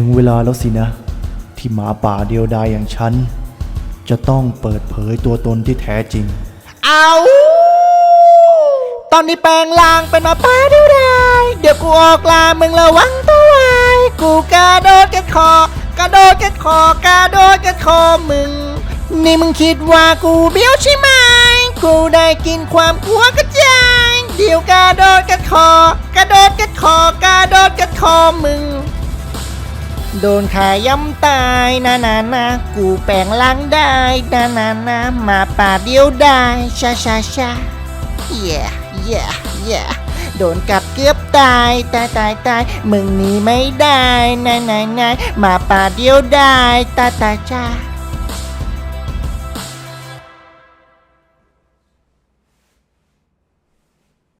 ถึงเวลาแล้วสินะ ที่หมาป่าเดียวดายอย่างฉัน จะต้องเปิดเผยตัวตนที่แท้จริง เอา ตอนนี้แปลงลางเป็นหมาป่าเดียวดายเดี๋ยวกูออกลามึงระวังตัวไว้กูกระโดดกันคอกระโดดกันคอกระโดดกันคอมึง นี่มึงคิดว่ากูเบี้ยวใช่ไหมกูได้กินความกลัวกระจายเดี๋ยวกระโดดกันคอกระโดดกันคอกระโดดกันคอมึง โดนขายำตายนานานะกูแปลงล้างได้นานานะมาป่าเดียวได้ชาชาชา yeah yeah yeah โดนกัดเกือบตายตายตายตายมึงหนีไม่ได้นายนายนายมาป่าเดียวได้ตายตายจ้า